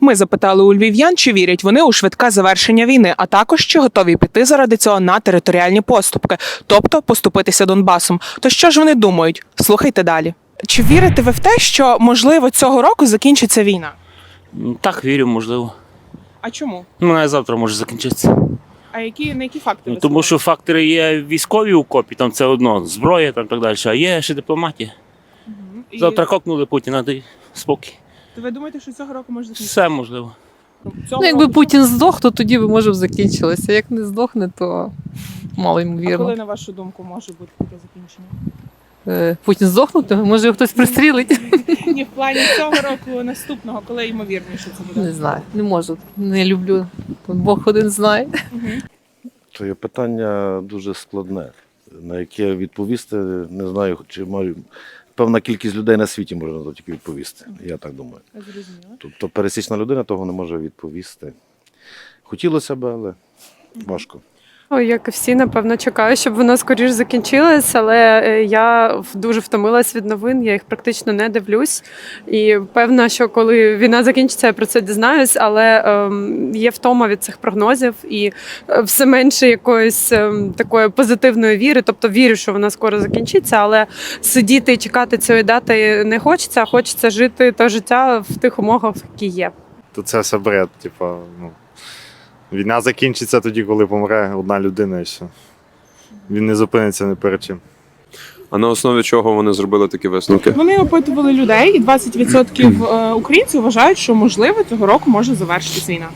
Ми запитали у львів'ян, чи вірять вони у швидке завершення війни, а також чи готові піти заради цього на територіальні поступки, тобто поступитися Донбасом. То що ж вони думають? Слухайте далі. Чи вірите ви в те, що можливо цього року закінчиться війна? Так, вірю, можливо. А чому? Ну, навіть завтра може закінчитися. А які на які факти? Ну, тому що фактори є військові у копі, там це одно, зброя там так далі, а є ще дипломатія. Завтра кокнули Путіна, дай спокій. То ви думаєте, що цього року може Все можливо. Цього Ну, якби року- Путін здох, то тоді би може б закінчилося. Як не здохне, то мало А ймовірно. коли на вашу думку може бути таке закінчення? Е, Путін здохнути, може його хтось пристрілить. Ні, в плані цього року наступного, коли ймовірніше це буде. Не знаю, не можу. Не люблю. Бог один знає. То є питання дуже складне, на яке відповісти не знаю, чи маю. Певна кількість людей на світі може на то тільки відповісти. Я так думаю. Зрозуміло. Тобто пересічна людина того не може відповісти. Хотілося б, але важко. Ой, як і всі, напевно, чекаю, щоб воно скоріш закінчилось, але е, я дуже втомилась від новин, я їх практично не дивлюсь. І певна, що коли війна закінчиться, я про це дізнаюсь, але ем, є втома від цих прогнозів і е, все менше якоїсь ем, такої позитивної віри. Тобто вірю, що вона скоро закінчиться, але сидіти і чекати цієї дати не хочеться, а хочеться жити те життя в тих умовах, які є. то це все бред. Типу, ну, війна закінчиться тоді, коли помре одна людина і все. Він не зупиниться ні перед чим. А на основі чого вони зробили такі висновки? Вони опитували людей, і 20% е, українців вважають, що можливо цього року може завершитись війна.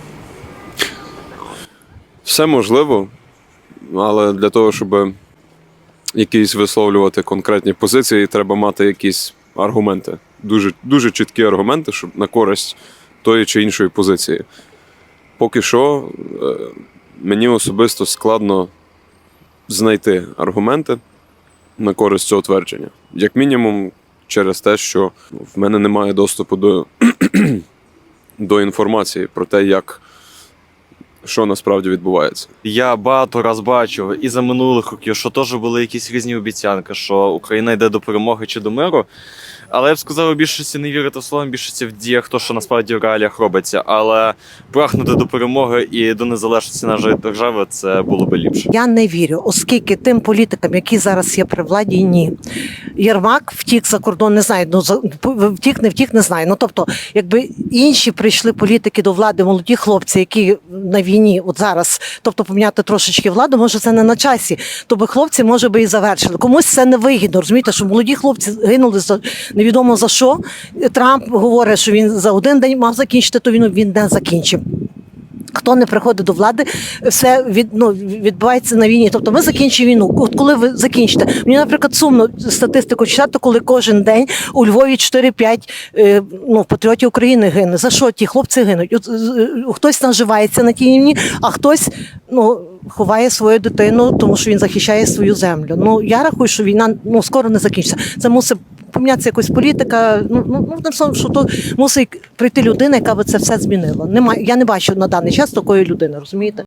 Все можливо, але для того, щоб якісь висловлювати конкретні позиції, треба мати якісь аргументи. Дуже, дуже чіткі аргументи, щоб на користь тої чи іншої позиції. Поки що е, мені особисто складно знайти аргументи на користь цього твердження. Як мінімум, через те, що в мене немає доступу до, до інформації про те, як що насправді відбувається. Я багато раз бачив і за минулих років, що теж були якісь різні обіцянки, що Україна йде до перемоги чи до миру. Але я б сказав, у більшості не вірити словам, більшості в діях, то, що насправді в реаліях робиться. Але прагнути до перемоги і до незалежності нашої держави це було би ліпше. Я не вірю, оскільки тим політикам, які зараз є при владі, ні. Єрмак втік за кордон, не знаю. Ну втік, не втік, не знаю. Ну тобто, якби інші прийшли політики до влади, молоді хлопці, які на війні, от зараз, тобто поміняти трошечки владу, може це не на часі. То би хлопці може би і завершили. Комусь це не вигідно. Розумієте, що молоді хлопці гинули за невідомо за що. Трамп говорить, що він за один день мав закінчити ту війну, він не закінчив. Хто не приходить до влади, все від, ну, відбувається на війні. Тобто ми закінчимо війну. От коли ви закінчите, мені, наприклад, сумно статистику читати, коли кожен день у Львові 4-5 е, ну, патріотів України гине. За що ті хлопці гинуть? От, хтось наживається на тій війні, а хтось ну, ховає свою дитину, тому що він захищає свою землю. Ну я рахую, що війна ну, скоро не закінчиться. Це мусить помінятися якась політика. Ну, ну, ну що то мусить прийти людина, яка би це все змінила. Немає, я не бачу на даний час такої людини, розумієте?